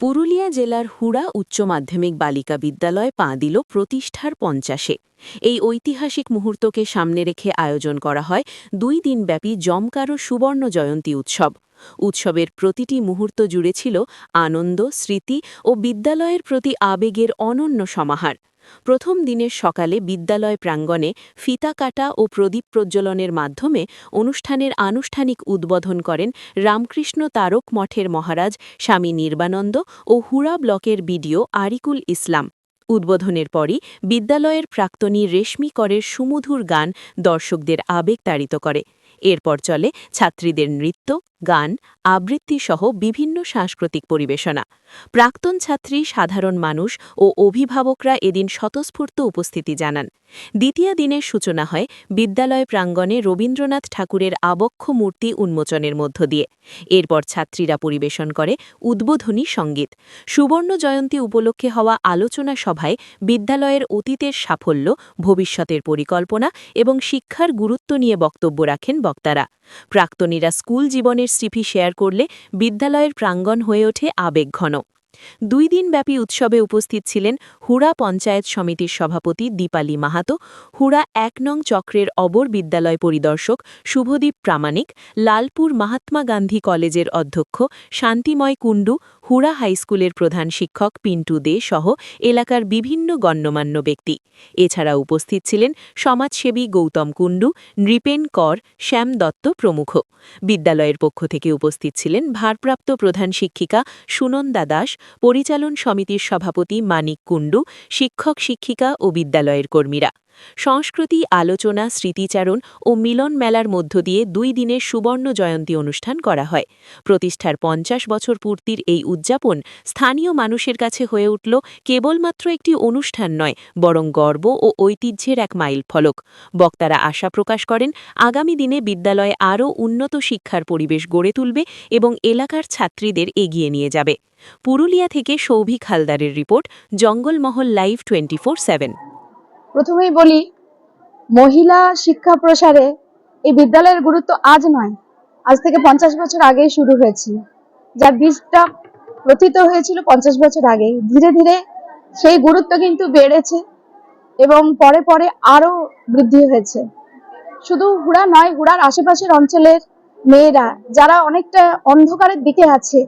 পুরুলিয়া জেলার হুড়া উচ্চ মাধ্যমিক বালিকা বিদ্যালয় পা দিল প্রতিষ্ঠার পঞ্চাশে। এই ঐতিহাসিক মুহূর্তকে সামনে রেখে আয়োজন করা হয় দুই দিনব্যাপী জমকারো সুবর্ণ জয়ন্তী উৎসব। উৎসবের প্রতিটি মুহূর্ত জুড়ে ছিল আনন্দ, স্মৃতি ও বিদ্যালয়ের প্রতি আবেগের অনন্য সমাহার। প্রথম দিনের সকালে বিদ্যালয় প্রাঙ্গণে ফিতা কাটা ও প্রদীপ প্রজ্বলনের মাধ্যমে অনুষ্ঠানের আনুষ্ঠানিক উদ্বোধন করেন রামকৃষ্ণ তারক মঠের মহারাজ স্বামী নির্বানন্দ ও হুড়া ব্লকের বিডিও আরিকুল ইসলাম। উদ্বোধনের পরই বিদ্যালয়ের প্রাক্তনী রেশমি করের সুমধুর গান দর্শকদের আবেগ তাড়িত করে। এরপর চলে ছাত্রীদের নৃত্য গান, আবৃত্তি সহ বিভিন্ন সাংস্কৃতিক পরিবেশনা। প্রাক্তন ছাত্রী, সাধারণ মানুষ ও অভিভাবকরা এদিন স্বতঃস্ফূর্ত উপস্থিতি জানান। দ্বিতীয় দিনের সূচনা হয় বিদ্যালয় প্রাঙ্গণে রবীন্দ্রনাথ ঠাকুরের আবক্ষ মূর্তি উন্মোচনের মধ্য দিয়ে। এরপর ছাত্রীরা পরিবেশন করে উদ্বোধনী সংগীত। সুবর্ণ জয়ন্তী উপলক্ষে হওয়া আলোচনা সভায় বিদ্যালয়ের অতীতের সাফল্য, ভবিষ্যতের পরিকল্পনা এবং শিক্ষার গুরুত্ব নিয়ে বক্তব্য রাখেন বক্তারা। প্রাক্তনীরা স্কুল জীবনের স্মৃতি শেয়ার করলে বিদ্যালয়ের প্রাঙ্গণ হয়ে ওঠে আবেগঘন দুই দিনব্যাপী উৎসবে উপস্থিত ছিলেন হুড়া পঞ্চায়েত সমিতির সভাপতি দীপালি মাহাতো, হুড়া এক নং চক্রের অবর বিদ্যালয় পরিদর্শক শুভদীপ প্রামাণিক, লালপুর মহাত্মা গান্ধী কলেজের অধ্যক্ষ শান্তিময় কুণ্ডু হুড়া হাইস্কুলের প্রধান শিক্ষক পিন্টু দে সহ এলাকার বিভিন্ন গণ্যমান্য ব্যক্তি। এছাড়া উপস্থিত ছিলেন সমাজসেবী গৌতম কুণ্ডু, নৃপেন কর, শ্যাম দত্ত প্রমুখ। বিদ্যালয়ের পক্ষ থেকে উপস্থিত ছিলেন ভারপ্রাপ্ত প্রধান শিক্ষিকা সুনন্দা দাস, পরিচালন সমিতির সভাপতি মানিক কুণ্ডু, শিক্ষক শিক্ষিকা ও বিদ্যালয়ের কর্মীরা। সংস্কৃতি, আলোচনা, স্মৃতিচারণ ও মিলন মেলার মধ্য দিয়ে দুই দিনের সুবর্ণ জয়ন্তী অনুষ্ঠান করা হয়। প্রতিষ্ঠার পঞ্চাশ বছর পূর্তির এই উদযাপন স্থানীয় মানুষের কাছে হয়ে উঠল কেবলমাত্র একটি অনুষ্ঠান নয়, বরং গর্ব ও ঐতিহ্যের এক মাইল ফলক বক্তারা আশা প্রকাশ করেন, আগামী দিনে বিদ্যালয়ে আরও উন্নত শিক্ষার পরিবেশ গড়ে তুলবে এবং এলাকার ছাত্রীদের এগিয়ে নিয়ে যাবে। পুরুলিয়া থেকে সৌভিক হালদারের report, Jangalmahal live twenty four seven. প্রথমেই বলি, মহিলা শিক্ষা প্রসারে এই বিদ্যালয়ের গুরুত্ব আজ নয়, আজ থেকে পঞ্চাশ বছর আগেই শুরু হয়েছিল। যার বীজটা প্রথিত হয়েছিল পঞ্চাশ বছর আগে ধীরে ধীরে সেই গুরুত্ব কিন্তু বেড়েছে এবং পরে পরে আরও বৃদ্ধি হয়েছে। শুধু হুড়া নয়, হুড়ার আশেপাশের অঞ্চলের মেয়েরা, যারা অনেকটা অন্ধকারের দিকে আছে,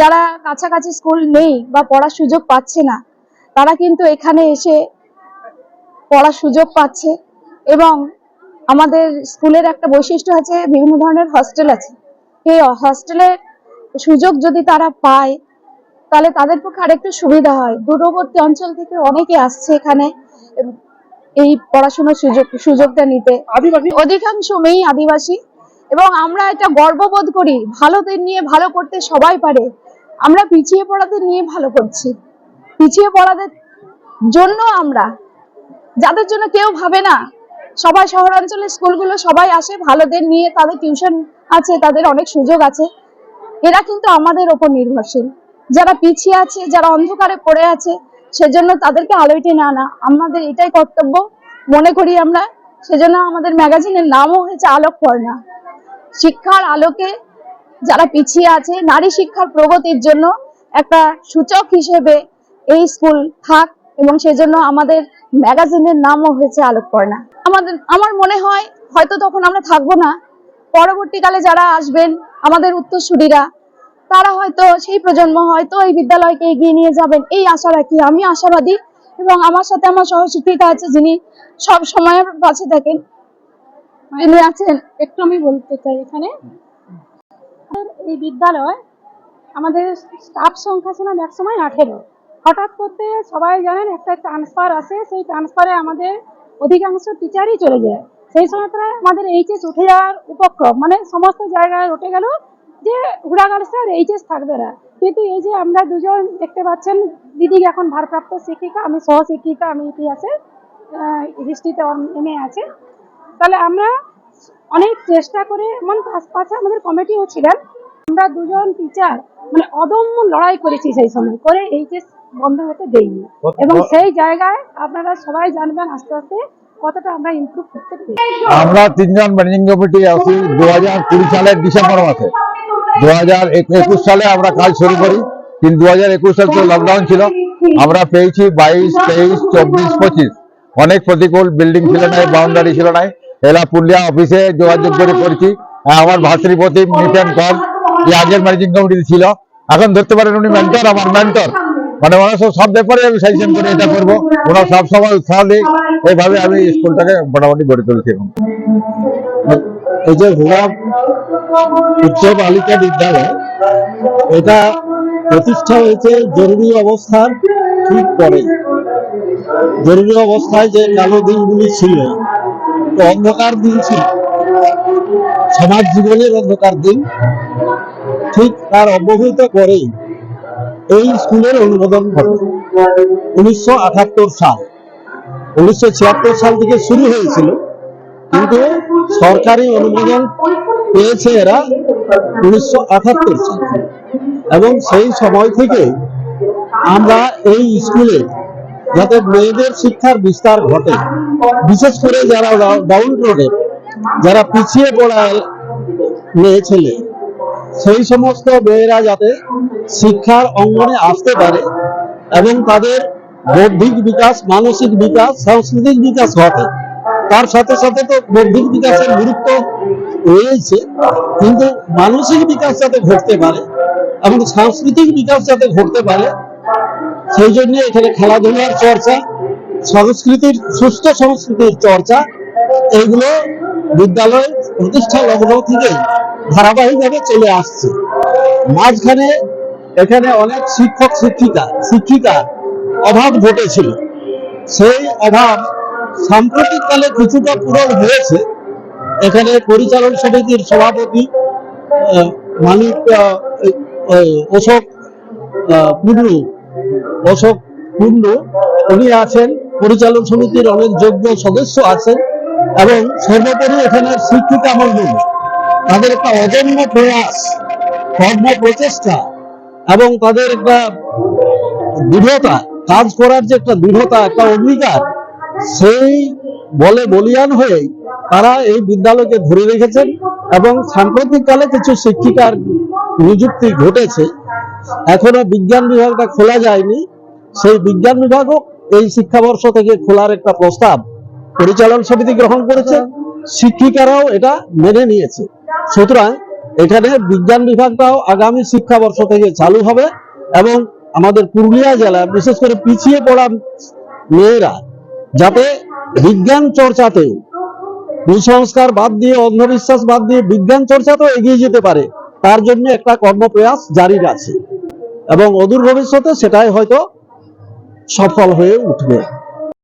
যারা কাছাকাছি স্কুল নেই বা পড়ার সুযোগ পাচ্ছে না, তারা কিন্তু এখানে এসে পড়ার সুযোগ পাচ্ছে এবং আমাদের স্কুলের একটা বৈশিষ্ট্য আছে বিভিন্ন ধরনের হস্টেল আছে। এই হস্টেলের সুযোগ যদি তারা পায় তাহলে তাদের পক্ষে আরেকটু সুবিধা হয়। দূরবর্তী অঞ্চল থেকে অনেকে আসছে এখানে এই পড়াশোনার সুযোগ সুযোগটা নিতে। অধিকাংশ মেয়েই আদিবাসী এবং আমরা এটা গর্ববোধ করি ভালোদের নিয়ে ভালো করতে সবাই পারে। আমরা পিছিয়ে পড়াদের নিয়ে ভালো করছি। পিছিয়ে পড়াদের জন্য আমরা যাদের জন্য কেউ ভাবে না, সবাই শহরাঞ্চলের স্কুলগুলো সবাই আসে, ভালোদের নিয়ে তাদের টিউশন আছে, তাদের অনেক সুযোগ আছে। এরা কিন্তু আমাদের ওপর নির্ভরশীল। যারা পিছিয়ে আছে, যারা অন্ধকারে পড়ে আছে, সেজন্য তাদেরকে আলোয় টেনে আনা। আমাদের এটাই কর্তব্য। মনে করি আমরা, সেজন্য আমাদের ম্যাগাজিনের নামও হয়েছে আলোক পর্ণা। শিক্ষার আলোকে যারা পিছিয়ে আছে, নারী শিক্ষার প্রগতির জন্য একটা সূচক হিসেবে এই স্কুল থাক এবং সেজন্য আমাদের ম্যাগাজিনের নামও হয়েছে আলোকপর্ণা। আমাদের, আমার মনে হয় হয়তো তখন আমরা থাকব না। পরবর্তীকালে যারা আসবেন, আমাদের উত্তরসূরিরা, তারা হয়তো সেই প্রজন্ম হয়তো এই বিদ্যালয়কে এগিয়ে নিয়ে যাবেন। এই আশা রাখি, আমি আশাবাদী এবং আমার সাথে আমার সহশিক্ষিকা আছে যিনি সব সময় পাশে থাকেন। আছেন, একটু আমি বলতে চাই এখানে। এই বিদ্যালয়, আমাদের স্টাফ সংখ্যা ছিল এক সময় আঠেরো। হঠাৎ করতে সবাই জানেন একটা ট্রান্সফার আসে, সেই ট্রান্সফারে আমাদের অধিকাংশ টিচারই চলে যায়। সেই সময় প্রায় আমাদের এইচএস উঠে যাওয়ার উপক্রম মানে সমস্ত জায়গায় উঠে গেল যে, হুড়া গার্লসে আর এইচএস থাকবে না। কিন্তু এই যে আমরা দুজন দেখতে পাচ্ছেন, দিদি এখন ভারপ্রাপ্ত শিক্ষিকা, আমি সহ শিক্ষিকা আমি ইতিহাসে হিস্ট্রিতে এমএ আছে। তাহলে আমরা অনেক চেষ্টা করে, এমন পাশে আমাদের কমিটিও ছিলেন। আমরা দুজন টিচার মানে অদম্য লড়াই করেছি সেই সময়, করে এইচএস বন্ধ হতে দেইনি এবং সেই জায়গায় আপনারা সবাই জানবেন আস্তে আস্তে কতটা আমরা ইমপ্রুভ করতে পেরেছি। আমরা তিনজন ম্যানেজিং কমিটি আছি দু হাজার কুড়ি সালের ডিসেম্বর মাসে। দু হাজার একুশ সালে আমরা কাজ শুরু করি কিন্তু দু হাজার একুশ সাল তো লকডাউন ছিল। আমরা পেয়েছি বাইশ তেইশ চব্বিশ পঁচিশ। অনেক প্রতিকূল বিল্ডিং ছিল নাই বাউন্ডারি ছিল নাই। এলা পুরুলিয়া অফিসে যোগাযোগ করে করেছি। আর আমার ভাতৃ প্রতিম নিতেন কর যে আগের ম্যানেজিং কমিটিতে ছিল। এখন ধরতে পারেন উনি মেন্টর আমার মেন্টর মানে ওনার সব সব ব্যাপারে আমি সাজেশন করে এটা করব। ওনার সব সময় উৎসাহ। দিই এইভাবে আমি স্কুলটাকে মোটামুটি গড়ে তুলেছি এখন। এই যে ঘোড়া উচ্চ বালিকা বিদ্যালয়, এটা প্রতিষ্ঠা হয়েছে জরুরি অবস্থার ঠিক পরে। জরুরি অবস্থায় যে কালো দিনগুলি ছিল অন্ধকার দিন ছিল। সমাজ জীবনের অন্ধকার দিন। ঠিক তার অব্যবহিত করেই এই স্কুলের অনুমোদন ঘটে। উনিশশো আটাত্তর সাল। উনিশশো ছিয়াত্তর সাল থেকে শুরু হয়েছিল, কিন্তু সরকারি অনুমোদন পেয়েছে এরা উনিশশো সালে এবং সেই সময় থেকে আমরা এই স্কুলে যাতে মেয়েদের শিক্ষার বিস্তার ঘটে, বিশেষ করে যারা ডাউন রোডে যারা পিছিয়ে পড়া মেয়ে ছেলে, সেই সমস্ত মেয়েরা যাতে শিক্ষার অঙ্গনে আসতে পারে এবং তাদের বৌদ্ধিক বিকাশ, মানসিক বিকাশ, সাংস্কৃতিক বিকাশ ঘটে। তার সাথে সাথে তো বৌদ্ধিক বিকাশের গুরুত্ব রয়েছে, কিন্তু মানসিক বিকাশ যাতে ঘটতে পারে এবং সাংস্কৃতিক বিকাশ যাতে ঘটতে পারে, সেই জন্য এখানে খেলাধুলার চর্চা, সংস্কৃতির, সুস্থ সংস্কৃতির চর্চা এগুলো বিদ্যালয় প্রতিষ্ঠা লগ্ন থেকে ধারাবাহিকভাবে চলে আসছে। মাঝখানে এখানে অনেক শিক্ষক, শিক্ষিকা শিক্ষিকার অভাব ঘটেছিল। সেই অভাব সাম্প্রতিককালে কিছুটা পূরণ হয়েছে। এখানে পরিচালন সমিতির সভাপতি মানিক অশোক কুন্ডু অশোক কুন্ডু, উনি আছেন। পরিচালন সমিতির অনেক যোগ্য সদস্য আছেন এবং সর্বোপরি এখানে শিক্ষিকা মন্ডল। তাদের একটা অদম্য প্রয়াস কর্ম প্রচেষ্টা এবং তাদের একটা দৃঢ়তা, কাজ করার যে একটা দৃঢ়তা, একটা অঙ্গীকার, সেই বলে বলিয়ান হয়ে তারা এই বিদ্যালয়কে ধরে রেখেছেন এবং সাম্প্রতিককালে কিছু শিক্ষিকার নিযুক্তি ঘটেছে। এখনও বিজ্ঞান বিভাগটা খোলা যায়নি। সেই বিজ্ঞান বিভাগও এই শিক্ষাবর্ষ থেকে খোলার একটা প্রস্তাব পরিচালন সমিতি গ্রহণ করেছে। শিক্ষিকারাও এটা মেনে নিয়েছে। সুতরাং এখানে বিজ্ঞান বিভাগটাও আগামী শিক্ষাবর্ষ থেকে চালু হবে এবং আমাদের পুরুলিয়া জেলা বিশেষ করে পিছিয়ে পড়া মেয়েরা যাতে বিজ্ঞান চর্চাতেও, কুসংস্কার বাদ দিয়ে, অন্ধবিশ্বাস বাদ দিয়ে বিজ্ঞান চর্চাতেও এগিয়ে যেতে পারে, তার জন্য একটা কর্মপ্রয়াস জারি আছে। এবং অদূর ভবিষ্যতে সেটাই হয়তো সফল হয়ে উঠবে।